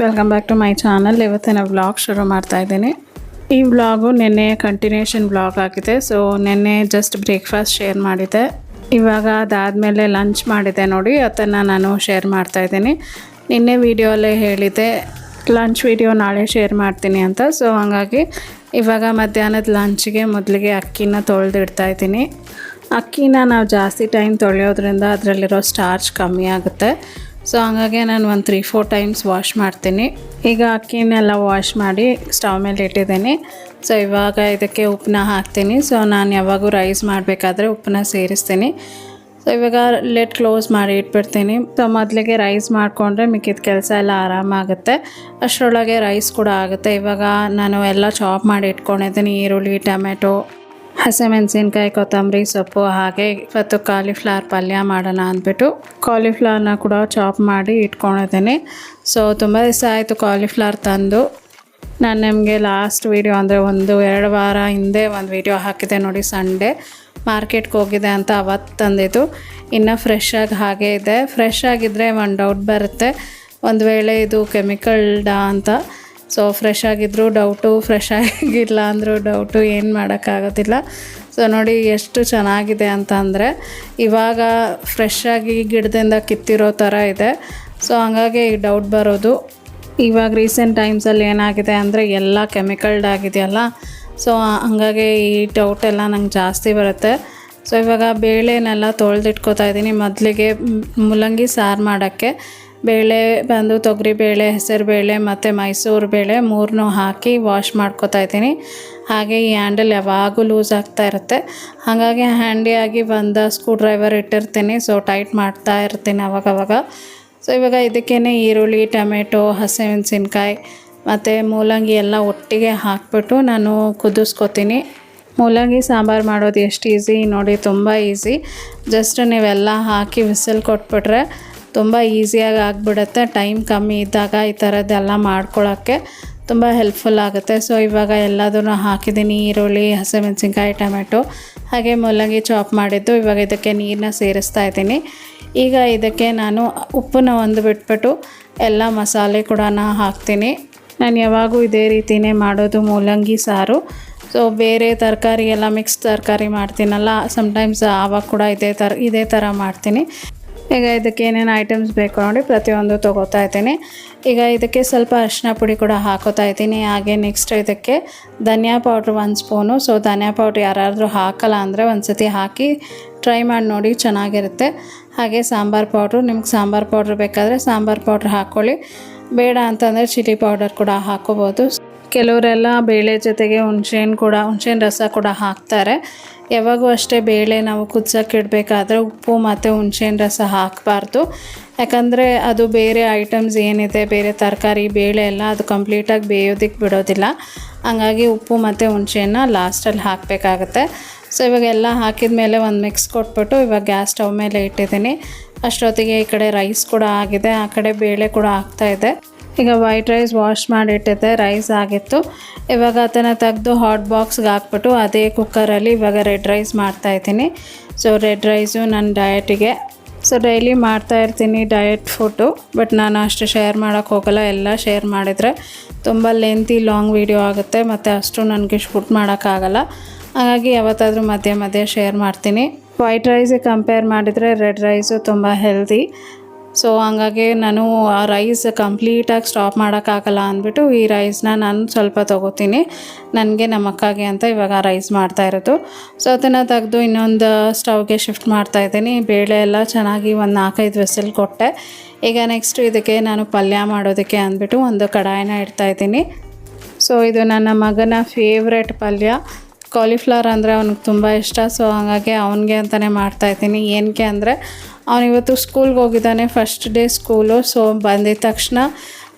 Welcome back to my channel ಇವತ್ತಿನ vlog ಶುರು ಮಾಡ್ತಾ ಇದ್ದೀನಿ. ಈ ವ್ಲಾಗು ನಿನ್ನೆ ಕಂಟಿನ್ಯೂಷನ್ ವ್ಲಾಗ್ ಆಗಿದೆ. ಸೊ ನಿನ್ನೆ ಜಸ್ಟ್ ಬ್ರೇಕ್ಫಾಸ್ಟ್ ಶೇರ್ ಮಾಡಿದ್ದೆ. ಇವಾಗ ಅದಾದಮೇಲೆ ಲಂಚ್ ಮಾಡಿದೆ ನೋಡಿ ಅದನ್ನು ನಾನು ಶೇರ್ ಮಾಡ್ತಾ ಇದ್ದೀನಿ. ನಿನ್ನೆ ವೀಡಿಯೋಲ್ಲೇ ಹೇಳಿದ್ದೆ ಲಂಚ್ ವೀಡಿಯೋ ನಾಳೆ ಶೇರ್ ಮಾಡ್ತೀನಿ ಅಂತ. ಸೊ ಹಾಗಾಗಿ ಇವಾಗ ಮಧ್ಯಾಹ್ನದ ಲಂಚ್ಗೆ ಮೊದಲಿಗೆ ಅಕ್ಕಿನ ತೊಳೆದಿಡ್ತಾ ಇದ್ದೀನಿ. ಅಕ್ಕಿನ ನಾವು ಜಾಸ್ತಿ ಟೈಮ್ ತೊಳೆಯೋದ್ರಿಂದ ಅದರಲ್ಲಿರೋ ಸ್ಟಾರ್ಚ್ ಕಮ್ಮಿ ಆಗುತ್ತೆ. ಸೊ ಹಾಗಾಗಿ ನಾನು ಒಂದು ತ್ರೀ ಫೋರ್ ಟೈಮ್ಸ್ ವಾಶ್ ಮಾಡ್ತೀನಿ. ಈಗ ಅಕ್ಕಿನೆಲ್ಲ ವಾಶ್ ಮಾಡಿ ಸ್ಟವ್ ಮೇಲೆ ಇಟ್ಟಿದ್ದೀನಿ. ಸೊ ಇವಾಗ ಇದಕ್ಕೆ ಉಪ್ಪನ್ನ ಹಾಕ್ತೀನಿ. ಸೊ ನಾನು ಯಾವಾಗೂ ರೈಸ್ ಮಾಡಬೇಕಾದ್ರೆ ಉಪ್ಪನ್ನ ಸೇರಿಸ್ತೀನಿ. ಸೊ ಇವಾಗ ಲೆಟ್ ಕ್ಲೋಸ್ ಮಾಡಿ ಇಟ್ಬಿಡ್ತೀನಿ. ಸೊ ಮೊದಲಿಗೆ ರೈಸ್ ಮಾಡಿಕೊಂಡ್ರೆ ಮಿಕ್ಕಿದ ಕೆಲಸ ಎಲ್ಲ ಆರಾಮಾಗುತ್ತೆ ಅಷ್ಟರೊಳಗೆ ರೈಸ್ ಕೂಡ ಆಗುತ್ತೆ. ಇವಾಗ ನಾನು ಎಲ್ಲ ಚಾಪ್ ಮಾಡಿ ಇಟ್ಕೊಂಡಿದ್ದೀನಿ. ಈರುಳ್ಳಿ, ಟೊಮೆಟೊ ಹಸಿಮೆಣಸಿನ್ಕಾಯಿ, ಕೊತ್ತಂಬರಿ, ಸೊಪ್ಪು ಹಾಗೆ ಇವತ್ತು ಕಾಲಿಫ್ಲವರ್ ಪಲ್ಯ ಮಾಡೋಣ ಅಂದ್ಬಿಟ್ಟು ಕಾಲಿಫ್ಲವರ್ನ ಕೂಡ ಚಾಪ್ ಮಾಡಿ ಇಟ್ಕೊಂಡಿದ್ದೀನಿ. ಸೊ ತುಂಬ ದಿವಸ ಆಯಿತು ಕಾಲಿಫ್ಲವರ್ ತಂದು. ನಾನು ನಿಮಗೆ ಲಾಸ್ಟ್ ವೀಡಿಯೋ ಅಂದರೆ ಒಂದು ಎರಡು ವಾರ ಹಿಂದೆ ಒಂದು ವೀಡಿಯೋ ಹಾಕಿದೆ ನೋಡಿ ಸಂಡೇ ಮಾರ್ಕೆಟ್ಗೆ ಹೋಗಿದೆ ಅಂತ ಅವತ್ತು ತಂದಿದ್ದು. ಇನ್ನು ಫ್ರೆಶ್ ಆಗಿ ಹಾಗೆ ಇದೆ. ಫ್ರೆಶ್ ಆಗಿದ್ದರೆ ಒಂದು ಡೌಟ್ ಬರುತ್ತೆ. ಒಂದು ವೇಳೆ ಇದು ಕೆಮಿಕಲ್ಡಾ ಅಂತ. ಸೊ ಫ್ರೆಶ್ ಆಗಿದ್ದರೂ ಡೌಟು ಫ್ರೆಶ್ ಆಗಿಲ್ಲ ಅಂದರೂ ಡೌಟು ಏನು ಮಾಡೋಕ್ಕಾಗೋದಿಲ್ಲ ಸೊ ನೋಡಿ ಎಷ್ಟು ಚೆನ್ನಾಗಿದೆ ಅಂತ ಅಂದರೆ, ಇವಾಗ ಫ್ರೆಶ್ ಆಗಿ ಗಿಡದಿಂದ ಕಿತ್ತಿರೋ ಥರ ಇದೆ. ಸೊ ಹಂಗಾಗಿ ಡೌಟ್ ಬರೋದು. ಇವಾಗ ರೀಸೆಂಟ್ ಟೈಮ್ಸಲ್ಲಿ ಏನಾಗಿದೆ ಅಂದರೆ, ಎಲ್ಲ ಕೆಮಿಕಲ್ಡ್ ಆಗಿದೆಯಲ್ಲ. ಸೊ ಹಂಗಾಗಿ ಈ ಡೌಟ್ ಎಲ್ಲ ನಂಗೆ ಜಾಸ್ತಿ ಬರುತ್ತೆ. ಸೊ ಇವಾಗ ಬೇಳೆನೆಲ್ಲ ತೊಳೆದಿಟ್ಕೋತಾ ಇದ್ದೀನಿ. ಮೊದಲಿಗೆ ಮುಲಂಗಿ ಸಾರು ಮಾಡೋಕ್ಕೆ. ಬೇಳೆ ಬಂದು ತೊಗರಿಬೇಳೆ ಹೆಸರುಬೇಳೆ ಮತ್ತು ಮೈಸೂರು ಬೇಳೆ ಮೂರನ್ನೂ ಹಾಕಿ ವಾಶ್ ಮಾಡ್ಕೋತಾ ಇದ್ದೀನಿ. ಹಾಗೆ ಈ ಹ್ಯಾಂಡಲ್ ಯಾವಾಗೂ ಲೂಸ್ ಆಗ್ತಾ ಇರುತ್ತೆ. ಹಾಗಾಗಿ ಹ್ಯಾಂಡಿಯಾಗಿ ಬಂದ ಸ್ಕ್ರೂ ಡ್ರೈವರ್ ಇಟ್ಟಿರ್ತೀನಿ. ಸೊ ಟೈಟ್ ಮಾಡ್ತಾ ಇರ್ತೀನಿ ಅವಾಗವಾಗ. ಸೊ ಇವಾಗ ಇದಕ್ಕೇ ಈರುಳ್ಳಿ, ಟೊಮೆಟೊ, ಹಸಿಮೆಣಸಿನ್ಕಾಯಿ ಮತ್ತು ಮೂಲಂಗಿ ಎಲ್ಲ ಒಟ್ಟಿಗೆ ಹಾಕ್ಬಿಟ್ಟು ನಾನು ಕುದಿಸ್ಕೊತೀನಿ. ಮೂಲಂಗಿ ಸಾಂಬಾರು ಮಾಡೋದು ಎಷ್ಟು ಈಸಿ ನೋಡಿ, ತುಂಬ ಈಸಿ ಜಸ್ಟ್ ನೀವೆಲ್ಲ ಹಾಕಿ ವಿಸಿಲ್ ಕೊಟ್ಬಿಟ್ರೆ ತುಂಬ ಈಸಿಯಾಗಿ ಆಗಿಬಿಡುತ್ತೆ. ಟೈಮ್ ಕಮ್ಮಿ ಇದ್ದಾಗ ಈ ಥರದ್ದೆಲ್ಲ ಮಾಡ್ಕೊಳ್ಳೋಕ್ಕೆ ತುಂಬ ಹೆಲ್ಪ್ಫುಲ್ ಆಗುತ್ತೆ. ಸೊ, ಇವಾಗ ಎಲ್ಲದನ್ನು ಹಾಕಿದ್ದೀನಿ. ಈರುಳ್ಳಿ, ಹಸಿಮೆಣಸಿನ್ಕಾಯಿ, ಟೊಮೆಟೊ ಹಾಗೆ ಮೂಲಂಗಿ ಚಾಪ್ ಮಾಡಿದ್ದು. ಇವಾಗ ಇದಕ್ಕೆ ನೀರನ್ನ ಸೇರಿಸ್ತಾ ಇದ್ದೀನಿ. ಈಗ ಇದಕ್ಕೆ ನಾನು ಉಪ್ಪನ್ನ ಒಂದು ಬಿಟ್ಬಿಟ್ಟು ಎಲ್ಲ ಮಸಾಲೆ ಕೂಡ ಹಾಕ್ತೀನಿ. ನಾನು ಯಾವಾಗೂ ಇದೇ ರೀತಿಯೇ ಮಾಡೋದು ಮೂಲಂಗಿ ಸಾರು. ಸೊ, ಬೇರೆ ತರಕಾರಿ ಎಲ್ಲ ಮಿಕ್ಸ್ ತರಕಾರಿ ಮಾಡ್ತೀನಲ್ಲ ಸಮ್ಟೈಮ್ಸ್ ಆವಾಗ ಕೂಡ ಇದೇ ಥರ ಇದೇ ಥರ ಮಾಡ್ತೀನಿ. ಈಗ ಇದಕ್ಕೆ ಏನೇನು ಐಟಮ್ಸ್ ಬೇಕು ನೋಡಿ ಪ್ರತಿಯೊಂದು ತೊಗೋತಾ ಇದ್ದೀನಿ. ಈಗ ಇದಕ್ಕೆ ಸ್ವಲ್ಪ ಅರಿಶಿನ ಪುಡಿ ಕೂಡ ಹಾಕೋತಾ ಇದ್ದೀನಿ. ಹಾಗೆ ನೆಕ್ಸ್ಟ್ ಇದಕ್ಕೆ ಧನಿಯಾ ಪೌಡ್ರ್ ಒಂದು ಸ್ಪೂನು ಸೊ ಧನಿಯಾ ಪೌಡ್ರ್ ಯಾರಾದರೂ ಹಾಕಲ್ಲ ಅಂದರೆ ಒಂದು ಸತಿ ಹಾಕಿ ಟ್ರೈ ಮಾಡಿ ನೋಡಿ ಚೆನ್ನಾಗಿರುತ್ತೆ. ಹಾಗೆ ಸಾಂಬಾರು ಪೌಡ್ರು ನಿಮ್ಗೆ ಸಾಂಬಾರು ಪೌಡ್ರ್ ಬೇಕಾದರೆ ಸಾಂಬಾರು ಪೌಡ್ರ್ ಹಾಕ್ಕೊಳ್ಳಿ ಬೇಡ ಅಂತಂದರೆ ಚಿಲ್ಲಿ ಪೌಡರ್ ಕೂಡ ಹಾಕೋಬೋದು. ಕೆಲವರೆಲ್ಲ ಬೇಳೆ ಜೊತೆಗೆ ಹುಣ್ಸೆಹಣ್ಣು ಕೂಡ, ಹುಣ್ಸೆಹಣ್ಣು ರಸ ಕೂಡ ಹಾಕ್ತಾರೆ. ಯಾವಾಗೂ ಅಷ್ಟೇ ಬೇಳೆ ನಾವು ಕುದ್ಸೋಕೆ ಇಡಬೇಕಾದ್ರೆ ಉಪ್ಪು ಮತ್ತು ಹುಣಸೆಹಣ್ಣು ರಸ ಹಾಕಬಾರ್ದು. ಯಾಕಂದರೆ ಅದು ಬೇರೆ ಐಟಮ್ಸ್ ಏನಿದೆ, ಬೇರೆ ತರಕಾರಿ, ಬೇಳೆ ಎಲ್ಲ ಅದು ಕಂಪ್ಲೀಟಾಗಿ ಬೇಯೋದಕ್ಕೆ ಬಿಡೋದಿಲ್ಲ. ಹಂಗಾಗಿ ಉಪ್ಪು ಮತ್ತು ಹುಣ್ಸೆಹಣ್ಣ ಲಾಸ್ಟಲ್ಲಿ ಹಾಕಬೇಕಾಗತ್ತೆ. ಸೊ ಇವಾಗ ಎಲ್ಲ ಹಾಕಿದ ಮೇಲೆ ಒಂದು ಮಿಕ್ಸ್ ಕೊಟ್ಬಿಟ್ಟು ಇವಾಗ ಗ್ಯಾಸ್ ಸ್ಟವ್ ಮೇಲೆ ಇಟ್ಟಿದ್ದೀನಿ. ಅಷ್ಟೊತ್ತಿಗೆ ಈ ಕಡೆ ರೈಸ್ ಕೂಡ ಆಗಿದೆ, ಆ ಕಡೆ ಬೇಳೆ ಕೂಡ ಆಗ್ತಾಯಿದೆ ಈಗ ವೈಟ್ ರೈಸ್ ವಾಶ್ ಮಾಡಿಟ್ಟಿದ್ದೆ ರೈಸ್ ಆಗಿತ್ತು. ಇವಾಗ ಅದನ್ನು ತೆಗೆದು ಹಾಟ್ ಬಾಕ್ಸ್ಗೆ ಹಾಕ್ಬಿಟ್ಟು ಅದೇ ಕುಕ್ಕರಲ್ಲಿ ಇವಾಗ ರೆಡ್ ರೈಸ್ ಮಾಡ್ತಾಯಿದ್ದೀನಿ ಸೊ ರೆಡ್ ರೈಸು ನನ್ನ ಡಯಟಿಗೆ ಸೊ ಡೈಲಿ ಮಾಡ್ತಾ ಇರ್ತೀನಿ ಡಯಟ್ ಫುಡ್ಡು ಬಟ್ ನಾನು ಅಷ್ಟು ಶೇರ್ ಮಾಡೋಕ್ಕೆ ಹೋಗಲ್ಲ. ಎಲ್ಲ ಶೇರ್ ಮಾಡಿದರೆ ತುಂಬ ಲೆಂತಿ ಲಾಂಗ್ ವೀಡಿಯೋ ಆಗುತ್ತೆ. ಮತ್ತು ಅಷ್ಟು ನನಗೆ ಶೂಟ್ ಮಾಡೋಕ್ಕಾಗಲ್ಲ ಹಾಗಾಗಿ ಯಾವತ್ತಾದರೂ ಮಧ್ಯೆ ಮಧ್ಯೆ ಶೇರ್ ಮಾಡ್ತೀನಿ. ವೈಟ್ ರೈಸಿಗೆ ಕಂಪೇರ್ ಮಾಡಿದರೆ ರೆಡ್ ರೈಸು ತುಂಬ ಹೆಲ್ದಿ ಸೊ ಹಂಗಾಗಿ ನಾನು ಆ ರೈಸ್ ಕಂಪ್ಲೀಟಾಗಿ ಸ್ಟಾಪ್ ಮಾಡೋಕ್ಕಾಗಲ್ಲ ಅಂದ್ಬಿಟ್ಟು ಈ ರೈಸ್ನ ನಾನು ಸ್ವಲ್ಪ ತೊಗೋತೀನಿ. ನನಗೆ ನಮ್ಮ ಅಕ್ಕಗೆ ಅಂತ ಇವಾಗ ರೈಸ್ ಮಾಡ್ತಾ ಇರೋದು. ಸೊ ಅದನ್ನು ತೆಗೆದು ಇನ್ನೊಂದು ಸ್ಟವ್ಗೆ ಶಿಫ್ಟ್ ಮಾಡ್ತಾ ಇದ್ದೀನಿ. ಬೇಳೆ ಎಲ್ಲ ಚೆನ್ನಾಗಿ ಒಂದು ನಾಲ್ಕೈದು ವೆಸಲ್ ಕೊಟ್ಟೆ. ಈಗ ನೆಕ್ಸ್ಟ್ ಇದಕ್ಕೆ ನಾನು ಪಲ್ಯ ಮಾಡೋದಕ್ಕೆ ಅಂದ್ಬಿಟ್ಟು ಒಂದು ಕಡಾಯಿನ ಇಡ್ತಾಯಿದ್ದೀನಿ ಸೊ ಇದು ನನ್ನ ಮಗನ ಫೇವ್ರೆಟ್ ಪಲ್ಯ. ಕಾಲಿಫ್ಲವರ್ ಅಂದರೆ ಅವ್ನಿಗೆ ತುಂಬ ಇಷ್ಟ. ಸೊ ಹಾಗಾಗಿ ಅವನಿಗೆ ಅಂತಲೇ ಮಾಡ್ತಾಯಿದ್ದೀನಿ ಏನಕ್ಕೆ ಅಂದರೆ ಅವನಿವತ್ತು ಸ್ಕೂಲ್ಗೆ ಹೋಗಿದ್ದಾನೆ ಫಸ್ಟ್ ಡೇ ಸ್ಕೂಲು ಸೊ ಬಂದಿದ ತಕ್ಷಣ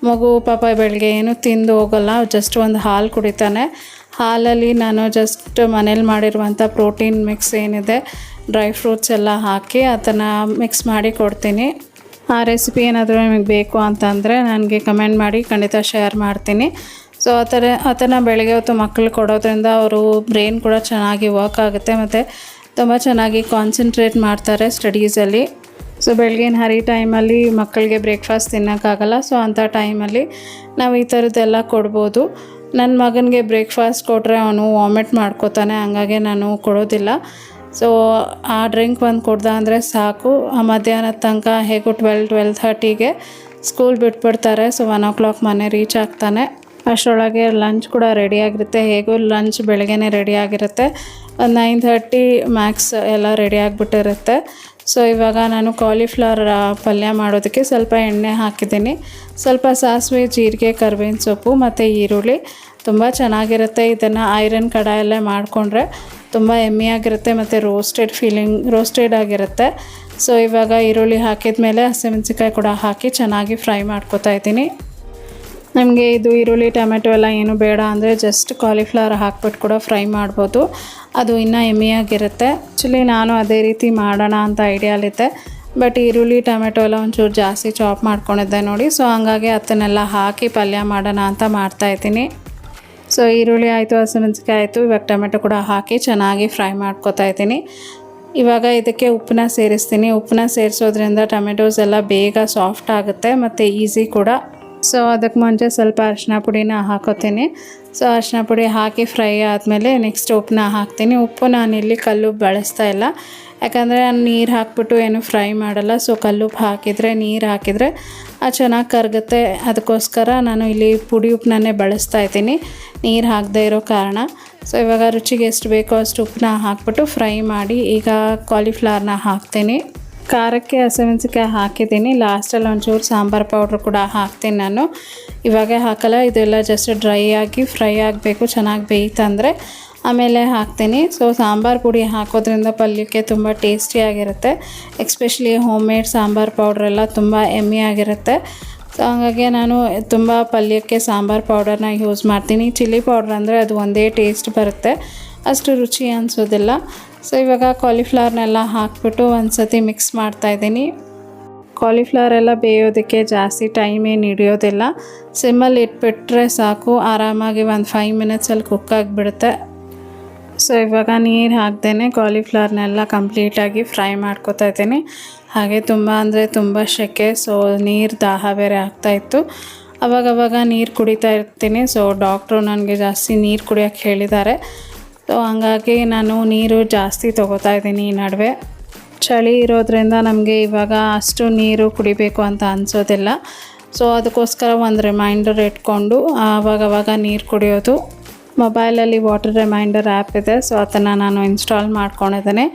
ಮಗು ಪಾಪ ಬೆಳಗ್ಗೆ ಏನು ತಿಂದು ಹೋಗಲ್ಲ ಜಸ್ಟ್ ಒಂದು ಹಾಲು ಕುಡಿತಾನೆ. ಹಾಲಲ್ಲಿ ನಾನು ಜಸ್ಟ್ ಮನೇಲಿ ಮಾಡಿರುವಂಥ ಪ್ರೋಟೀನ್ ಮಿಕ್ಸ್ ಏನಿದೆ ಡ್ರೈ ಫ್ರೂಟ್ಸ್ ಎಲ್ಲ ಹಾಕಿ ಅದನ್ನು ಮಿಕ್ಸ್ ಮಾಡಿ ಕೊಡ್ತೀನಿ. ಆ ರೆಸಿಪಿ ಏನಾದರೂ ನಿಮಗೆ ಬೇಕು ಅಂತಂದರೆ ನನಗೆ ಕಮೆಂಟ್ ಮಾಡಿ, ಖಂಡಿತ ಶೇರ್ ಮಾಡ್ತೀನಿ. ಸೊ ಆ ಥರ ಅದನ್ನು ಬೆಳಗ್ಗೆ ಹೊತ್ತು ಮಕ್ಕಳು ಕೊಡೋದ್ರಿಂದ ಅವರು ಬ್ರೈನ್ ಕೂಡ ಚೆನ್ನಾಗಿ ವರ್ಕ್ ಆಗುತ್ತೆ. ಮತ್ತು ತುಂಬ ಚೆನ್ನಾಗಿ ಕಾನ್ಸಂಟ್ರೇಟ್ ಮಾಡ್ತಾರೆ ಸ್ಟಡೀಸಲ್ಲಿ ಸೊ ಬೆಳಗಿನ ಹರಿ ಟೈಮಲ್ಲಿ ಮಕ್ಕಳಿಗೆ ಬ್ರೇಕ್ಫಾಸ್ಟ್ ತಿನ್ನೋಕ್ಕಾಗಲ್ಲ. ಸೊ ಅಂಥ ಟೈಮಲ್ಲಿ ನಾವು ಈ ಥರದ್ದೆಲ್ಲ ಕೊಡ್ಬೋದು. ನನ್ನ ಮಗನಿಗೆ ಬ್ರೇಕ್ಫಾಸ್ಟ್ ಕೊಟ್ಟರೆ ಅವನು ವಾಮಿಟ್ ಮಾಡ್ಕೋತಾನೆ. ಹಂಗಾಗಿ ನಾನು ಕೊಡೋದಿಲ್ಲ. ಸೊ ಆ ಡ್ರಿಂಕ್ ಒಂದು ಕೊಡ್ದ ಅಂದರೆ ಸಾಕು. ಆ ಮಧ್ಯಾಹ್ನದ ತನಕ ಹೇಗೂ ಟ್ವೆಲ್ ಟ್ವೆಲ್ ಥರ್ಟಿಗೆ ಸ್ಕೂಲ್ ಬಿಟ್ಬಿಡ್ತಾರೆ. ಸೊ ಒನ್ ಓ ಕ್ಲಾಕ್ ಮನೆ ರೀಚ್ ಆಗ್ತಾನೆ. ಅಷ್ಟರೊಳಗೆ ಲಂಚ್ ಕೂಡ ರೆಡಿಯಾಗಿರುತ್ತೆ ಹೇಗೂ ಲಂಚ್ ಬೆಳಗ್ಗೆನೇ ರೆಡಿ ಆಗಿರುತ್ತೆ. ಒಂದು ನೈನ್ ಥರ್ಟಿ ಮ್ಯಾಕ್ಸ್ ಎಲ್ಲ ರೆಡಿ ಆಗಿಬಿಟ್ಟಿರುತ್ತೆ. ಸೊ ಇವಾಗ ನಾನು ಕಾಲಿಫ್ಲವರ್ ಪಲ್ಯ ಮಾಡೋದಕ್ಕೆ ಸ್ವಲ್ಪ ಎಣ್ಣೆ ಹಾಕಿದ್ದೀನಿ. ಸ್ವಲ್ಪ ಸಾಸಿವೆ, ಜೀರಿಗೆ, ಕರ್ಬೇವಿನ ಸೊಪ್ಪು ಮತ್ತು ಈರುಳ್ಳಿ. ತುಂಬ ಚೆನ್ನಾಗಿರುತ್ತೆ ಇದನ್ನು ಐರನ್ ಕಡಾಯಲ್ಲೇ ಮಾಡಿಕೊಂಡ್ರೆ. ತುಂಬ ಎಮ್ಮಿಯಾಗಿರುತ್ತೆ ಮತ್ತು ರೋಸ್ಟೆಡ್ ಫೀಲಿಂಗ್ ರೋಸ್ಟೆಡ್ ಆಗಿರುತ್ತೆ. ಸೊ ಇವಾಗ ಈರುಳ್ಳಿ ಹಾಕಿದ ಮೇಲೆ ಹಸಿಮೆಣಸಿಕಾಯಿ ಕೂಡ ಹಾಕಿ ಚೆನ್ನಾಗಿ ಫ್ರೈ ಮಾಡ್ಕೊತಾ ಇದ್ದೀನಿ. ನಮಗೆ ಇದು ಈರುಳ್ಳಿ, ಟೊಮೆಟೊ ಎಲ್ಲ ಏನು ಬೇಡ ಅಂದರೆ ಜಸ್ಟ್ ಕಾಲಿಫ್ಲವರ್ ಹಾಕ್ಬಿಟ್ಟು ಕೂಡ ಫ್ರೈ ಮಾಡ್ಬೋದು. ಅದು ಇನ್ನೂ ಎಮ್ಮಿಯಾಗಿರುತ್ತೆ. ಆ್ಯಕ್ಚುಲಿ ನಾನು ಅದೇ ರೀತಿ ಮಾಡೋಣ ಅಂತ ಐಡಿಯಾಲಿದ್ದೆ ಬಟ್ ಈರುಳ್ಳಿ, ಟೊಮೆಟೊ ಎಲ್ಲ ಒಂಚೂರು ಜಾಸ್ತಿ ಚಾಪ್ ಮಾಡ್ಕೊಂಡಿದ್ದೆ ನೋಡಿ. ಸೊ ಹಂಗಾಗಿ ಅದನ್ನೆಲ್ಲ ಹಾಕಿ ಪಲ್ಯ ಮಾಡೋಣ ಅಂತ ಮಾಡ್ತಾಯಿದ್ದೀನಿ ಸೊ ಈರುಳ್ಳಿ ಆಯಿತು ಹಸಿಮೆಣಸಿಕಾಯಿ ಆಯಿತು. ಇವಾಗ ಟೊಮೆಟೊ ಕೂಡ ಹಾಕಿ ಚೆನ್ನಾಗಿ ಫ್ರೈ ಮಾಡ್ಕೊತಾ ಇದ್ದೀನಿ. ಇವಾಗ ಇದಕ್ಕೆ ಉಪ್ಪನ್ನ ಸೇರಿಸ್ತೀನಿ. ಉಪ್ಪನ್ನ ಸೇರಿಸೋದ್ರಿಂದ ಟೊಮೆಟೊಸ್ ಎಲ್ಲ ಬೇಗ ಸಾಫ್ಟ್ ಆಗುತ್ತೆ ಮತ್ತು ಈಸಿ ಕೂಡ. ಸೊ ಅದಕ್ಕೆ ಮುಂಚೆ ಸ್ವಲ್ಪ ಅರಿಶಿನ ಪುಡಿನ ಹಾಕೋತೀನಿ. ಸೊ ಅರಿಶಿನ ಪುಡಿ ಹಾಕಿ ಫ್ರೈ ಆದಮೇಲೆ ನೆಕ್ಸ್ಟ್ ಉಪ್ಪನ್ನ ಹಾಕ್ತೀನಿ. ಉಪ್ಪು ನಾನಿಲ್ಲಿ ಕಲ್ಲು ಬಳಸ್ತಾ ಇಲ್ಲ. ಯಾಕಂದರೆ ನಾನು ನೀರು ಹಾಕ್ಬಿಟ್ಟು ಏನು ಫ್ರೈ ಮಾಡಲ್ಲ. ಸೊ ಕಲ್ಲುಪ್ಪು ಹಾಕಿದರೆ, ನೀರು ಹಾಕಿದರೆ ಅದು ಚೆನ್ನಾಗಿ ಕರಗುತ್ತೆ. ಅದಕ್ಕೋಸ್ಕರ ನಾನು ಇಲ್ಲಿ ಪುಡಿ ಉಪ್ಪನ್ನೇ ಬಳಸ್ತಾ ಇದ್ದೀನಿ. ನೀರು ಹಾಕದೇ ಇರೋ ಕಾರಣ. ಸೊ ಇವಾಗ ರುಚಿಗೆ ಎಷ್ಟು ಬೇಕೋ ಅಷ್ಟು ಉಪ್ಪನ್ನ ಹಾಕ್ಬಿಟ್ಟು ಫ್ರೈ ಮಾಡಿ ಈಗ ಕಾಲಿಫ್ಲವರ್ನ ಹಾಕ್ತೀನಿ. ಖಾರಕ್ಕೆ ಹಸಿಮೆಣಸಿಕಾಯಿ ಹಾಕಿದ್ದೀನಿ. ಲಾಸ್ಟಲ್ಲಿ ಒಂಚೂರು ಸಾಂಬಾರು ಪೌಡ್ರ್ ಕೂಡ ಹಾಕ್ತೀನಿ ನಾನು. ಇವಾಗ ಹಾಕಲ್ಲ, ಇದೆಲ್ಲ ಜಸ್ಟ್ ಡ್ರೈ ಆಗಿ ಫ್ರೈ ಆಗಬೇಕು, ಚೆನ್ನಾಗಿ ಬೇಯ್ತಂದರೆ. ಆಮೇಲೆ ಹಾಕ್ತೀನಿ. ಸೊ ಸಾಂಬಾರು ಪುಡಿ ಹಾಕೋದ್ರಿಂದ ಪಲ್ಯಕ್ಕೆ ತುಂಬ ಟೇಸ್ಟಿಯಾಗಿರುತ್ತೆ ಎಕ್ಸ್ಪೆಷಲಿ ಹೋಮ್ ಮೇಡ್ ಸಾಂಬಾರು ಪೌಡ್ರೆಲ್ಲ ತುಂಬ ಆಗಿರುತ್ತೆ. ಸೊ ಹಾಗಾಗಿ ನಾನು ತುಂಬ ಪಲ್ಯಕ್ಕೆ ಸಾಂಬಾರು ಪೌಡರ್ನ ಯೂಸ್ ಮಾಡ್ತೀನಿ. ಚಿಲ್ಲಿ ಪೌಡ್ರ್ ಅಂದರೆ ಅದು ಒಂದೇ ಟೇಸ್ಟ್ ಬರುತ್ತೆ. ಅಷ್ಟು ರುಚಿ ಅನಿಸೋದಿಲ್ಲ. ಸೊ ಇವಾಗ ಕಾಲಿಫ್ಲವರ್ನೆಲ್ಲ ಹಾಕ್ಬಿಟ್ಟು ಒಂದು ಸತಿ ಮಿಕ್ಸ್ ಮಾಡ್ತಾಯಿದ್ದೀನಿ ಕಾಲಿಫ್ಲವರ್ ಎಲ್ಲ ಬೇಯೋದಕ್ಕೆ ಜಾಸ್ತಿ ಟೈಮ್ ಏನು ಹಿಡಿಯೋದಿಲ್ಲ. ಸಿಮ್ಮಲ್ಲಿ ಇಟ್ಬಿಟ್ರೆ ಸಾಕು. ಆರಾಮಾಗಿ ಒಂದು ಫೈವ್ ಮಿನಿಟ್ಸಲ್ಲಿ ಕುಕ್ ಆಗಿಬಿಡುತ್ತೆ. ಸೊ ಇವಾಗ ನೀರು ಹಾಕ್ದೇ ಕಾಲಿಫ್ಲವರ್ನೆಲ್ಲ ಕಂಪ್ಲೀಟಾಗಿ ಫ್ರೈ ಮಾಡ್ಕೋತಾ ಇದ್ದೀನಿ. ಹಾಗೆ ತುಂಬ ಅಂದರೆ ತುಂಬ ಸೆಕೆ ಸೊ ನೀರು ದಾಹ ಬೇರೆ ಆಗ್ತಾಯಿತ್ತು ಅವಾಗವಾಗ ನೀರು ಕುಡಿತಾ ಇರ್ತೀನಿ. ಸೊ ಡಾಕ್ಟ್ರು ನನಗೆ ಜಾಸ್ತಿ ನೀರು ಕುಡಿಯೋಕ್ಕೆ ಹೇಳಿದ್ದಾರೆ. ಸೊ ಹಂಗಾಗಿ ನಾನು ನೀರು ಜಾಸ್ತಿ ತೊಗೋತಾ ಇದ್ದೀನಿ ಈ ನಡುವೆ. ಚಳಿ ಇರೋದ್ರಿಂದ ನಮಗೆ ಇವಾಗ ಅಷ್ಟು ನೀರು ಕುಡಿಬೇಕು ಅಂತ ಅನಿಸೋದಿಲ್ಲ. ಸೊ ಅದಕ್ಕೋಸ್ಕರ ಒಂದು ರಿಮೈಂಡರ್ ಇಟ್ಕೊಂಡು ಆವಾಗವಾಗ ನೀರು ಕುಡಿಯೋದು. ಮೊಬೈಲಲ್ಲಿ ವಾಟರ್ ರಿಮೈಂಡರ್ ಆ್ಯಪ್ ಇದೆ ಸೊ ಅದನ್ನು ನಾನು ಇನ್ಸ್ಟಾಲ್ ಮಾಡ್ಕೊಂಡಿದ್ದೇನೆ.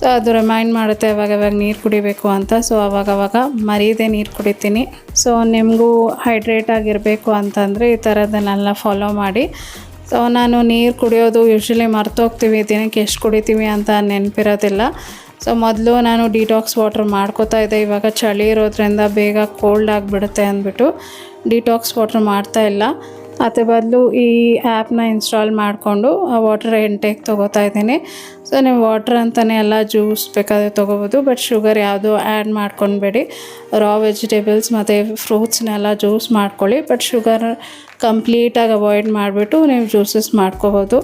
ಸೊ ಅದು ರಿಮೈಂಡ್ ಮಾಡುತ್ತೆ ಅವಾಗವಾಗ ನೀರು ಕುಡಿಬೇಕು ಅಂತ. ಸೊ ಅವಾಗವಾಗ ಮರೀದೆ ನೀರು ಕುಡಿತೀನಿ. ಸೊ ನಿಮಗೂ ಹೈಡ್ರೇಟ್ ಆಗಿರಬೇಕು ಅಂತಂದರೆ ಈ ಥರದನ್ನೆಲ್ಲ ಫಾಲೋ ಮಾಡಿ. ಸೊ ನಾನು ನೀರು ಕುಡಿಯೋದು ಯೂಶ್ವಲಿ ಮರ್ತೋಗ್ತೀವಿ, ದಿನಕ್ಕೆ ಎಷ್ಟು ಕುಡಿತೀವಿ ಅಂತ ನೆನಪಿರೋದಿಲ್ಲ. ಸೊ ಮೊದಲು ನಾನು ಡಿಟಾಕ್ಸ್ ವಾಟರ್ ಮಾಡ್ಕೋತಾ ಇದ್ದೆ. ಇವಾಗ ಚಳಿ ಇರೋದ್ರಿಂದ ಬೇಗ ಕೋಲ್ಡ್ ಆಗಿಬಿಡುತ್ತೆ ಅಂದ್ಬಿಟ್ಟು ಡಿಟಾಕ್ಸ್ ವಾಟರ್ ಮಾಡ್ತಾ ಇಲ್ಲ. ಅದ್ರ ಬದಲು ಈ ಆ್ಯಪ್ನ ಇನ್ಸ್ಟಾಲ್ ಮಾಡಿಕೊಂಡು ಆ ವಾಟರ್ ಇಂಟೇಕ್ ತೊಗೋತಾ ಇದ್ದೀನಿ. ಸೊ, ನೀವು ವಾಟರ್ ಅಂತಲೇ ಎಲ್ಲ ಜ್ಯೂಸ್ ಬೇಕಾದರೆ ತೊಗೋಬೋದು, ಬಟ್ ಶುಗರ್ ಯಾವುದೂ ಆ್ಯಡ್ ಮಾಡ್ಕೊಳ್ಬೇಡಿ. ರಾ ವೆಜಿಟೇಬಲ್ಸ್ ಮತ್ತು ಫ್ರೂಟ್ಸ್ನೆಲ್ಲ ಜ್ಯೂಸ್ ಮಾಡ್ಕೊಳ್ಳಿ, ಬಟ್ ಶುಗರ್ ಕಂಪ್ಲೀಟಾಗಿ ಅವಾಯ್ಡ್ ಮಾಡಿಬಿಟ್ಟು ನೀವು ಜ್ಯೂಸಸ್ ಮಾಡ್ಕೋಬೋದು.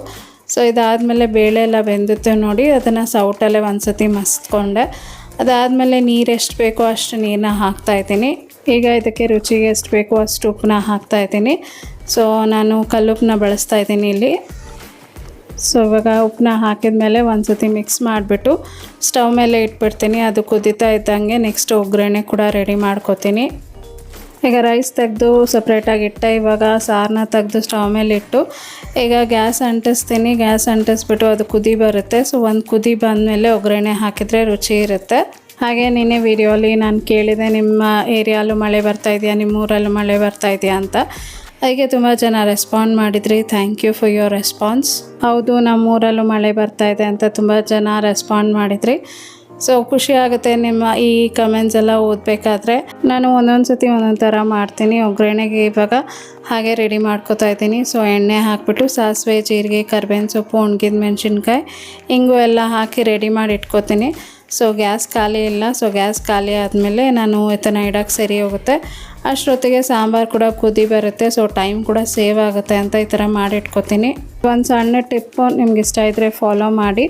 ಸೊ, ಇದಾದಮೇಲೆ ಬೇಳೆ ಎಲ್ಲ ಬೆಂದಿತ್ತು ನೋಡಿ, ಅದನ್ನು ಸೌಟಲ್ಲೇ ಒಂದು ಸತಿ ಮಸ್ತ್ಕೊಂಡೆ. ಅದಾದಮೇಲೆ ನೀರು ಎಷ್ಟು ಬೇಕೋ ಅಷ್ಟು ನೀರನ್ನ ಹಾಕ್ತಾಯಿದ್ದೀನಿ ಈಗ ಇದಕ್ಕೆ ರುಚಿಗೆ ಎಷ್ಟು ಬೇಕೋ ಅಷ್ಟು ಉಪ್ಪನ್ನ ಹಾಕ್ತಾಯಿದ್ದೀನಿ ಸೊ ನಾನು ಕಲ್ಲುಪ್ಪನ್ನ ಬಳಸ್ತಾ ಇದ್ದೀನಿ ಇಲ್ಲಿ. ಸೊ ಇವಾಗ ಉಪ್ಪನ್ನ ಹಾಕಿದ ಮೇಲೆ ಒಂದು ಸತಿ ಮಿಕ್ಸ್ ಮಾಡಿಬಿಟ್ಟು ಸ್ಟವ್ ಮೇಲೆ ಇಟ್ಬಿಡ್ತೀನಿ. ಅದು ಕುದೀತಾ ಇದ್ದಂಗೆ ನೆಕ್ಸ್ಟ್ ಒಗ್ಗರಣೆ ಕೂಡ ರೆಡಿ ಮಾಡ್ಕೋತೀನಿ. ಈಗ ರೈಸ್ ತೆಗೆದು ಸಪ್ರೇಟಾಗಿ ಇಟ್ಟೆ, ಇವಾಗ ಸಾರನ್ನ ತೆಗೆದು ಸ್ಟವ್ ಮೇಲೆ ಇಟ್ಟು, ಈಗ ಗ್ಯಾಸ್ ಅಂಟಿಸ್ತೀನಿ. ಗ್ಯಾಸ್ ಅಂಟಿಸ್ಬಿಟ್ಟು ಅದು ಕುದಿ ಬರುತ್ತೆ. ಸೊ ಒಂದು ಕುದಿ ಬಂದಮೇಲೆ ಒಗ್ಗರಣೆ ಹಾಕಿದರೆ ರುಚಿ ಇರುತ್ತೆ. ಹಾಗೆ ನಿನ್ನೆ ವಿಡಿಯೋಲಿ ನಾನು ಕೇಳಿದೆ, ನಿಮ್ಮ ಏರಿಯಾಲು ಮಳೆ ಬರ್ತಾ ಇದೆಯಾ? ನಿಮ್ಮ ಊರಲ್ಲೂ ಮಳೆ ಬರ್ತಾ ಇದೆಯಾ ಅಂತ. ಅದಕ್ಕೆ ತುಂಬ ಜನ ರೆಸ್ಪಾಂಡ್ ಮಾಡಿದ್ರಿ. Thank you for your response ಹೌದು, ನಮ್ಮೂರಲ್ಲೂ ಮಳೆ ಬರ್ತಾ ಇದೆ ಅಂತ ತುಂಬ ಜನ ರೆಸ್ಪಾಂಡ್ ಮಾಡಿದ್ರಿ. ಸೊ ಖುಷಿ ಆಗುತ್ತೆ ನಿಮ್ಮ ಈ ಕಮೆಂಟ್ಸ್ ಎಲ್ಲ ಓದಬೇಕಾದ್ರೆ. ನಾನು ಒಂದೊಂದು ಸತಿ ಒಂದೊಂದು ಥರ ಮಾಡ್ತೀನಿ. ಒಗ್ಗರಣೆಗೆ ಇವಾಗ ಹಾಗೆ ರೆಡಿ ಮಾಡ್ಕೋತಾ ಇದ್ದೀನಿ. ಸೊ ಎಣ್ಣೆ ಹಾಕ್ಬಿಟ್ಟು ಸಾಸಿವೆ, ಜೀರಿಗೆ, ಕರ್ಬೇವಿನ ಸೊಪ್ಪು, ಒಣಗಿದ ಮೆಣಸಿನ್ಕಾಯಿ ಹಿಂಗು ಎಲ್ಲ ಹಾಕಿ ರೆಡಿ ಮಾಡಿ ಇಟ್ಕೊತೀನಿ. ಸೊ ಗ್ಯಾಸ್ ಖಾಲಿ ಇಲ್ಲ. ಸೊ ಗ್ಯಾಸ್ ಖಾಲಿ ಆದಮೇಲೆ ನಾನು ಇದನ್ನು ಇಡೋಕ್ಕೆ ಸರಿ ಹೋಗುತ್ತೆ. ಅಷ್ಟೊತ್ತಿಗೆ ಸಾಂಬಾರು ಕೂಡ ಕುದಿ ಬರುತ್ತೆ. ಸೊ ಟೈಮ್ ಕೂಡ ಸೇವ್ ಆಗುತ್ತೆ ಅಂತ ಈ ಥರ ಮಾಡಿಟ್ಕೋತೀನಿ. ಒಂದು ಸಣ್ಣ ಟಿಪ್ಪು ನಿಮ್ಗೆ ಇಷ್ಟ ಇದ್ದರೆ ಫಾಲೋ ಮಾಡಿ.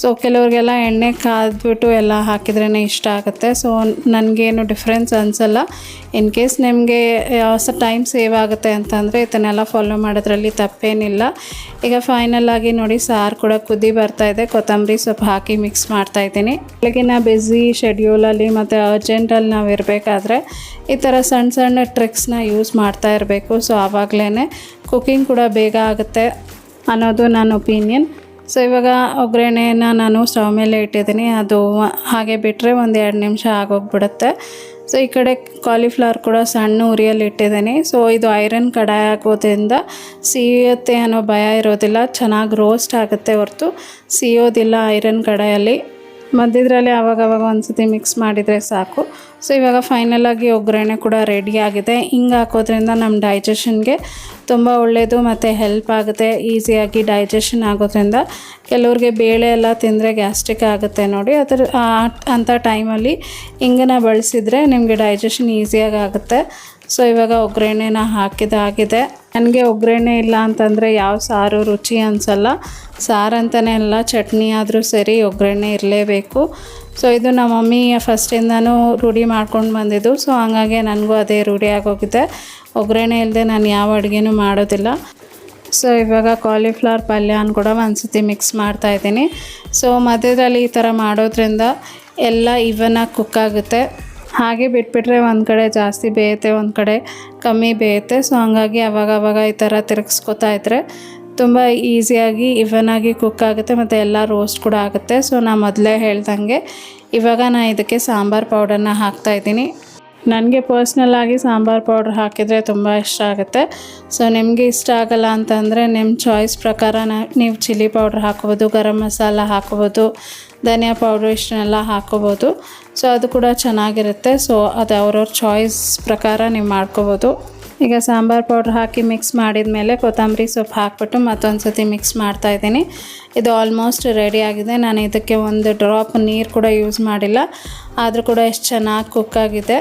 ಸೊ ಕೆಲವ್ರಿಗೆಲ್ಲ ಎಣ್ಣೆ ಕಾದ್ಬಿಟ್ಟು ಎಲ್ಲ ಹಾಕಿದ್ರೇ ಇಷ್ಟ ಆಗುತ್ತೆ. ಸೊ ನನಗೇನು ಡಿಫ್ರೆನ್ಸ್ ಅನಿಸಲ್ಲ. ಇನ್ ಕೇಸ್ ನಿಮಗೆ ಸ ಟೈಮ್ ಸೇವ್ ಆಗುತ್ತೆ ಅಂತಂದರೆ ಇದನ್ನೆಲ್ಲ ಫಾಲೋ ಮಾಡೋದ್ರಲ್ಲಿ ತಪ್ಪೇನಿಲ್ಲ. ಈಗ ಫೈನಲ್ ಆಗಿ ನೋಡಿ ಸಾರು ಕೂಡ ಕುದಿ ಬರ್ತಾ ಇದೆ. ಕೊತ್ತಂಬರಿ ಸೊಪ್ಪು ಹಾಕಿ ಮಿಕ್ಸ್ ಮಾಡ್ತಾ ಇದ್ದೀನಿ. ಬೆಳಗಿನ ಬ್ಯುಸಿ ಶೆಡ್ಯೂಲಲ್ಲಿ ಮತ್ತು ಅರ್ಜೆಂಟಲ್ಲಿ ನಾವು ಇರಬೇಕಾದ್ರೆ ಈ ಥರ ಸಣ್ಣ ಸಣ್ಣ ಟ್ರಿಕ್ಸ್ನ ಯೂಸ್ ಮಾಡ್ತಾ ಇರಬೇಕು. ಸೊ ಆವಾಗಲೇ ಕುಕ್ಕಿಂಗ್ ಕೂಡ ಬೇಗ ಆಗುತ್ತೆ ಅನ್ನೋದು ನನ್ನ ಒಪಿನಿಯನ್ ಸೊ ಇವಾಗ ಒಗ್ಗರಣೆನ ನಾನು ಸ್ಟವ್ ಮೇಲೆ ಇಟ್ಟಿದ್ದೀನಿ. ಅದು ಹಾಗೆ ಬಿಟ್ಟರೆ ಒಂದು ಎರಡು ನಿಮಿಷ ಆಗೋಗ್ಬಿಡುತ್ತೆ. ಸೊ ಈ ಕಡೆ ಕಾಲಿಫ್ಲವರ್ ಕೂಡ ಸಣ್ಣ ಉರಿಯಲ್ಲಿ ಇಟ್ಟಿದ್ದೀನಿ. ಸೊ ಇದು ಐರನ್ ಕಡಾಯ ಆಗೋದ್ರಿಂದ ಸಿಯುತ್ತೆ ಅನ್ನೋ ಭಯ ಇರೋದಿಲ್ಲ. ಚೆನ್ನಾಗಿ ರೋಸ್ಟ್ ಆಗುತ್ತೆ ಹೊರತು. ಸಿಯೋದಿಲ್ಲ ಐರನ್ ಕಡಾಯಲ್ಲಿ. ಮಧ್ಯದ್ರಲ್ಲಿ ಆವಾಗವಾಗ ಒಂದ್ಸತಿ ಮಿಕ್ಸ್ ಮಾಡಿದರೆ ಸಾಕು. ಸೊ ಇವಾಗ ಫೈನಲಾಗಿ ಒಗ್ಗರಣೆ ಕೂಡ ರೆಡಿ ಆಗಿದೆ. ಹಿಂಗೆ ಹಾಕೋದ್ರಿಂದ ನಮ್ಮ ಡೈಜೆಷನ್ಗೆ ತುಂಬ ಒಳ್ಳೆಯದು ಮತ್ತು ಹೆಲ್ಪ್ ಆಗುತ್ತೆ. ಈಸಿಯಾಗಿ ಡೈಜೆಷನ್ ಆಗೋದ್ರಿಂದ ಕೆಲವ್ರಿಗೆ ಬೇಳೆ ಎಲ್ಲ ತಿಂದರೆ ಗ್ಯಾಸ್ಟ್ರಿಕ್ ಆಗುತ್ತೆ ನೋಡಿ. ಅದರ ಅಂಥ ಟೈಮಲ್ಲಿ ಹಿಂಗನ್ನ ಬಳಸಿದರೆ ನಿಮಗೆ ಡೈಜೆಷನ್ ಈಸಿಯಾಗಿ ಆಗುತ್ತೆ. ಸೊ ಇವಾಗ ಒಗ್ಗರಣೆನ ಹಾಕಿದಾಗಿದೆ ನನಗೆ ಒಗ್ಗರಣೆ ಇಲ್ಲ ಅಂತಂದರೆ ಯಾವ ಸಾರು ರುಚಿ ಅನಿಸಲ್ಲ. ಸಾರು ಅಂತಲೇ ಅಲ್ಲ, ಚಟ್ನಿ ಆದರೂ ಸರಿ ಒಗ್ಗರಣೆ ಇರಲೇಬೇಕು. ಸೊ ಇದು ನಮ್ಮ ಮಮ್ಮಿ ಫಸ್ಟಿಂದನೂ ರೂಢಿ ಮಾಡ್ಕೊಂಡು ಬಂದಿದ್ದು. ಸೊ ಹಂಗಾಗಿ ನನಗೂ ಅದೇ ರೂಢಿ ಆಗೋಗಿದೆ. ಒಗ್ಗರಣೆ ಇಲ್ಲದೆ ನಾನು ಯಾವ ಅಡುಗೆನೂ ಮಾಡೋದಿಲ್ಲ. ಸೊ ಇವಾಗ ಕಾಲಿಫ್ಲವರ್ ಪಲ್ಯನ ಕೂಡ ಒಂದ್ಸತಿ ಮಿಕ್ಸ್ ಮಾಡ್ತಾ ಇದ್ದೀನಿ. ಸೊ ಮಧ್ಯದಲ್ಲಿ ಈ ಥರ ಮಾಡೋದ್ರಿಂದ ಎಲ್ಲ ಇವನ್ನಾಗಿ ಕುಕ್ ಆಗುತ್ತೆ. ಹಾಗೆ ಬಿಟ್ಬಿಟ್ರೆ ಒಂದು ಕಡೆ ಜಾಸ್ತಿ ಬೇಯುತ್ತೆ, ಒಂದು ಕಡೆ ಕಮ್ಮಿ ಬೇಯುತ್ತೆ. ಸೊ ಹಂಗಾಗಿ ಅವಾಗ ಅವಾಗ ಈ ಥರ ತಿರುಗಿಸ್ಕೊತಾ ಇದ್ದರೆ ತುಂಬ ಈಸಿಯಾಗಿ ಆಗಿ ಕುಕ್ ಆಗುತ್ತೆ ಮತ್ತು ಎಲ್ಲ ರೋಸ್ಟ್ ಕೂಡ ಆಗುತ್ತೆ. ಸೊ ನಾನು ಮೊದಲೇ ಹೇಳ್ದಂಗೆ ಇವಾಗ ನಾನು ಇದಕ್ಕೆ ಸಾಂಬಾರು ಪೌಡರ್ನ ಹಾಕ್ತಾಯಿದ್ದೀನಿ ನನಗೆ ಪರ್ಸ್ನಲ್ ಆಗಿ ಸಾಂಬಾರು ಪೌಡ್ರ್ ಹಾಕಿದರೆ ತುಂಬ ಇಷ್ಟ ಆಗುತ್ತೆ. ಸೊ ನಿಮಗೆ ಇಷ್ಟ ಆಗಲ್ಲ ಅಂತಂದರೆ ನಿಮ್ಮ ಚಾಯ್ಸ್ ಪ್ರಕಾರ ನೀವು ಚಿಲ್ಲಿ ಪೌಡ್ರ್ ಹಾಕೋಬೋದು, ಗರಂ ಮಸಾಲ ಹಾಕೋಬೋದು, ಧನಿಯಾ ಪೌಡ್ರ್ ಇಷ್ಟನ್ನೆಲ್ಲ ಹಾಕೋಬೋದು ಸೊ ಅದು ಕೂಡ ಚೆನ್ನಾಗಿರುತ್ತೆ. ಸೊ ಅದು ಅವ್ರವ್ರ ಚಾಯ್ಸ್ ಪ್ರಕಾರ ನೀವು ಮಾಡ್ಕೋಬೋದು. ಈಗ ಸಾಂಬಾರು ಪೌಡ್ರ್ ಹಾಕಿ ಮಿಕ್ಸ್ ಮಾಡಿದ ಮೇಲೆ ಕೊತ್ತಂಬರಿ ಸೊಪ್ಪು ಹಾಕ್ಬಿಟ್ಟು ಮತ್ತೊಂದು ಸತಿ ಮಿಕ್ಸ್ ಮಾಡ್ತಾಯಿದ್ದೀನಿ ಇದು ಆಲ್ಮೋಸ್ಟ್ ರೆಡಿ ಆಗಿದೆ. ನಾನು ಇದಕ್ಕೆ ಒಂದು ಡ್ರಾಪ್ ನೀರು ಕೂಡ ಯೂಸ್ ಮಾಡಿಲ್ಲ. ಆದರೂ ಕೂಡ ಎಷ್ಟು ಚೆನ್ನಾಗಿ ಕುಕ್ ಆಗಿದೆ.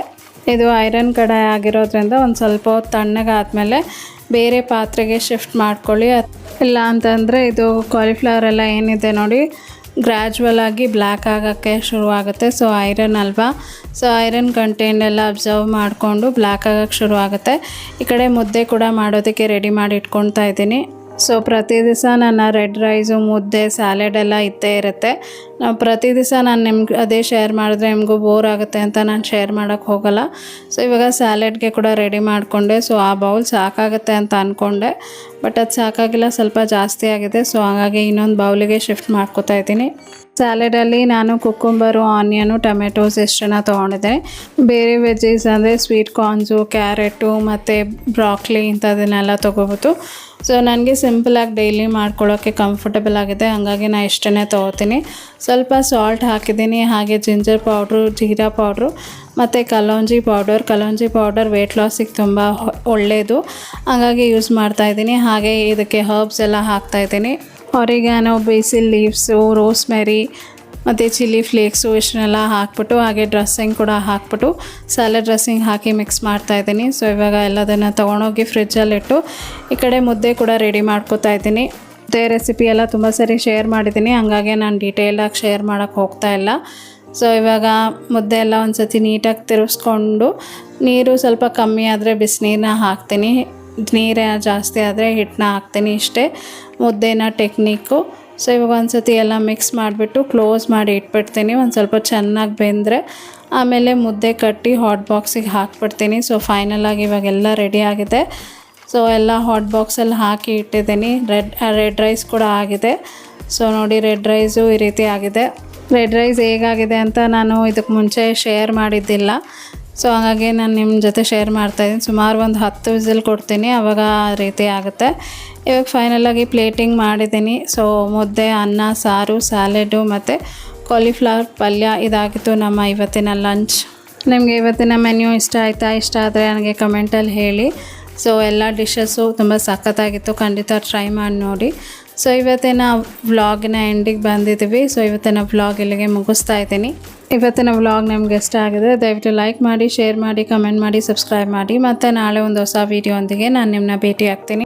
ಇದು ಐರನ್ ಕಡಾಯಿ ಆಗಿರೋದ್ರಿಂದ ಒಂದು ಸ್ವಲ್ಪ ಹೊತ್ತು ತಣ್ಣಗಾದ್ಮೇಲೆ ಬೇರೆ ಪಾತ್ರೆಗೆ ಶಿಫ್ಟ್ ಮಾಡ್ಕೊಳ್ಳಿ. ಇಲ್ಲ ಅಂತಂದರೆ ಇದು ಕಾಲಿಫ್ಲವರ್ ಎಲ್ಲ ಏನಿದೆ ನೋಡಿ ಗ್ರ್ಯಾಜುವಲ್ ಆಗಿ ಬ್ಲ್ಯಾಕ್ ಆಗೋಕ್ಕೆ ಶುರುವಾಗುತ್ತೆ ಸೊ ಐರನ್ ಅಲ್ವಾ? ಸೊ ಐರನ್ ಕಂಟೆಂಟ್ ಎಲ್ಲ ಅಬ್ಸರ್ವ್ ಮಾಡಿಕೊಂಡು ಬ್ಲ್ಯಾಕ್ ಆಗೋಕ್ಕೆ ಶುರುವಾಗುತ್ತೆ ಈ ಕಡೆ ಮುದ್ದೆ ಕೂಡ ಮಾಡೋದಕ್ಕೆ ರೆಡಿ ಮಾಡಿ ಇಟ್ಕೊಳ್ತಾ ಇದ್ದೀನಿ. ಸೊ ಪ್ರತಿ ದಿವಸ ನನ್ನ ರೆಡ್ ರೈಸು, ಮುದ್ದೆ ಸ್ಯಾಲೆಡ್ ಎಲ್ಲ ಇದ್ದೇ ಇರುತ್ತೆ. ನಾವು ಪ್ರತಿ ದಿವಸ ನಾನು ನಿಮ್ಗೆ ಅದೇ ಶೇರ್ ಮಾಡಿದ್ರೆ ನಿಮಗೂ ಬೋರ್ ಆಗುತ್ತೆ ಅಂತ ನಾನು ಶೇರ್ ಮಾಡೋಕ್ಕೆ ಹೋಗಲ್ಲ. ಸೊ ಇವಾಗ ಸ್ಯಾಲೆಡ್ಗೆ ಕೂಡ ರೆಡಿ ಮಾಡಿಕೊಂಡೆ. ಸೊ ಆ ಬೌಲ್ ಸಾಕಾಗುತ್ತೆ ಅಂತ ಅಂದ್ಕೊಂಡೆ ಬಟ್ ಅದು ಸಾಕಾಗಿಲ್ಲ, ಸ್ವಲ್ಪ ಜಾಸ್ತಿ ಆಗಿದೆ. ಸೊ ಹಾಗಾಗಿ ಇನ್ನೊಂದು ಬೌಲಿಗೆ ಶಿಫ್ಟ್ ಮಾಡ್ಕೋತಾ ಇದ್ದೀನಿ. ಸ್ಯಾಲೆಡಲ್ಲಿ ನಾನು ಕುಕ್ಕುಂಬರು ಆನಿಯನು ಟೊಮೆಟೋಸ್ ಎಷ್ಟನ್ನ ತೊಗೊಂಡಿದ್ದೆ. ಬೇರೆ ವೆಜ್ಜೀಸ್ ಅಂದರೆ ಸ್ವೀಟ್ ಕಾರ್ನ್ಸು ಕ್ಯಾರೆಟು ಮತ್ತು ಬ್ರಾಕ್ಲಿ ಇಂಥದನ್ನೆಲ್ಲ ತೊಗೋಬೋದು ಸೊ ನನಗೆ ಸಿಂಪಲಾಗಿ ಡೈಲಿ ಮಾಡ್ಕೊಳ್ಳೋಕ್ಕೆ ಕಂಫರ್ಟಬಲ್ ಆಗಿದೆ. ಹಂಗಾಗಿ ನಾನು ಇಷ್ಟನ್ನೇ ತೊಗೋತೀನಿ. ಸ್ವಲ್ಪ ಸಾಲ್ಟ್ ಹಾಕಿದ್ದೀನಿ. ಹಾಗೆ ಜಿಂಜರ್ ಪೌಡ್ರು ಜೀರಾ ಪೌಡ್ರು ಮತ್ತು kalonji powder kalonji powder weight ಲಾಸಿಗೆ ತುಂಬ ಒಳ್ಳೆಯದು ಹಾಗಾಗಿ ಯೂಸ್ ಮಾಡ್ತಾಯಿದ್ದೀನಿ ಹಾಗೆ ಇದಕ್ಕೆ ಹರ್ಬ್ಸ್ ಎಲ್ಲ ಹಾಕ್ತಾಯಿದ್ದೀನಿ ಆರಿಗ್ಯಾನೋ ಬೇಸಿಲ್ ಲೀವ್ಸು ರೋಸ್ಮೆರಿ ಮತ್ತು ಚಿಲ್ಲಿ ಫ್ಲೇಕ್ಸು ಇಷ್ಟನ್ನೆಲ್ಲ ಹಾಕ್ಬಿಟ್ಟು, ಹಾಗೆ ಡ್ರೆಸ್ಸಿಂಗ್ ಕೂಡ ಹಾಕ್ಬಿಟ್ಟು ಸ್ಯಾಲಡ್ ಡ್ರೆಸ್ಸಿಂಗ್ ಹಾಕಿ ಮಿಕ್ಸ್ ಮಾಡ್ತಾ ಇದ್ದೀನಿ. ಸೊ ಇವಾಗ ಎಲ್ಲದನ್ನು ತೊಗೊಂಡೋಗಿ ಫ್ರಿಜ್ಜಲ್ಲಿಟ್ಟು ಈ ಕಡೆ ಮುದ್ದೆ ಕೂಡ ರೆಡಿ ಮಾಡ್ಕೋತಾ ಇದ್ದೀನಿ. ಮುದ್ದೆ ರೆಸಿಪಿ ಎಲ್ಲ ತುಂಬ ಸರಿ ಶೇರ್ ಮಾಡಿದ್ದೀನಿ. ಹಂಗಾಗಿ ನಾನು ಡೀಟೇಲಾಗಿ ಶೇರ್ ಮಾಡೋಕ್ಕೆ ಹೋಗ್ತಾ ಇಲ್ಲ. ಸೊ ಇವಾಗ ಮುದ್ದೆ ಎಲ್ಲ ಒಂದು ಸತಿ ನೀಟಾಗಿ ತಿರುಗಿಸ್ಕೊಂಡು, ನೀರು ಸ್ವಲ್ಪ ಕಮ್ಮಿ ಆದರೆ ಬಿಸಿನೀರನ್ನ ಹಾಕ್ತೀನಿ. ನೀರೇ ಜಾಸ್ತಿ ಆದರೆ ಹಿಟ್ಟನ್ನ ಹಾಕ್ತೀನಿ ಇಷ್ಟೇ. ಮುದ್ದೆನ ಟೆಕ್ನಿಕ್ಕು ಸೊ ಇವಾಗ ಒಂದು ಸತಿ ಎಲ್ಲ ಮಿಕ್ಸ್ ಮಾಡಿಬಿಟ್ಟು ಕ್ಲೋಸ್ ಮಾಡಿ ಇಟ್ಬಿಡ್ತೀನಿ. ಒಂದು ಸ್ವಲ್ಪ ಚೆನ್ನಾಗಿ ಬೆಂದರೆ ಆಮೇಲೆ ಮುದ್ದೆ ಕಟ್ಟಿ ಹಾಟ್ ಬಾಕ್ಸಿಗೆ ಹಾಕ್ಬಿಡ್ತೀನಿ. ಸೊ ಫೈನಲಾಗಿ ಇವಾಗೆಲ್ಲ ರೆಡಿ ಆಗಿದೆ. ಸೊ ಎಲ್ಲ ಹಾಟ್ ಬಾಕ್ಸಲ್ಲಿ ಹಾಕಿ ಇಟ್ಟಿದ್ದೀನಿ. ರೆಡ್ ರೆಡ್ ರೈಸ್ ಕೂಡ ಆಗಿದೆ. ಸೊ ನೋಡಿ ರೆಡ್ ರೈಸು ಈ ರೀತಿ ಆಗಿದೆ. ರೆಡ್ ರೈಸ್ ಹೇಗಾಗಿದೆ ಅಂತ ನಾನು ಇದಕ್ಕೆ ಮುಂಚೆ ಶೇರ್ ಮಾಡಿದ್ದಿಲ್ಲ. ಸೊ ಹಾಗಾಗಿ ನಾನು ನಿಮ್ಮ ಜೊತೆ ಶೇರ್ ಮಾಡ್ತಾಯಿದ್ದೀನಿ ಸುಮಾರು ಒಂದು ಹತ್ತು ವಿಸಿಲ್ ಕೊಡ್ತೀನಿ. ಆವಾಗ ರೀತಿ ಆಗುತ್ತೆ. ಇವಾಗ ಫೈನಲಾಗಿ ಪ್ಲೇಟಿಂಗ್ ಮಾಡಿದ್ದೀನಿ. ಸೊ ಮುದ್ದೆ, ಅನ್ನ, ಸಾರು ಸ್ಯಾಲೆಡು ಮತ್ತು ಕಾಲಿಫ್ಲವರ್ ಪಲ್ಯ ಇದಾಗಿತ್ತು ನಮ್ಮ ಇವತ್ತಿನ ಲಂಚ್ ನಿಮಗೆ ಇವತ್ತಿನ ಮೆನ್ಯೂ ಇಷ್ಟ ಆಯಿತಾ? ಇಷ್ಟ ಆದರೆ ನನಗೆ ಕಮೆಂಟಲ್ಲಿ ಹೇಳಿ. ಸೊ ಎಲ್ಲ ಡಿಶಸ್ಸು ತುಂಬ ಸಖತ್ತಾಗಿತ್ತು. ಖಂಡಿತ ಟ್ರೈ ಮಾಡಿ ನೋಡಿ. ಸೊ ಇವತ್ತಿನ ವ್ಲಾಗಿನ ಎಂಡಿಗೆ ಬಂದಿದ್ದೀವಿ. ಸೊ ಇವತ್ತಿನ ವ್ಲಾಗ್ ಇಲ್ಲಿಗೆ ಮುಗಿಸ್ತಾ ಇದ್ದೀನಿ. ಇವತ್ತಿನ ವ್ಲಾಗ್ ನಿಮ್ಗೆ ಇಷ್ಟ ಆಗಿದೆ ದಯವಿಟ್ಟು ಲೈಕ್ ಮಾಡಿ ಶೇರ್ ಮಾಡಿ ಕಮೆಂಟ್ ಮಾಡಿ ಸಬ್ಸ್ಕ್ರೈಬ್ ಮಾಡಿ. ಮತ್ತು ನಾಳೆ ಒಂದು ಹೊಸ ವೀಡಿಯೋ ನಾನು ನಿಮ್ಮನ್ನ ಭೇಟಿ ಆಗ್ತೀನಿ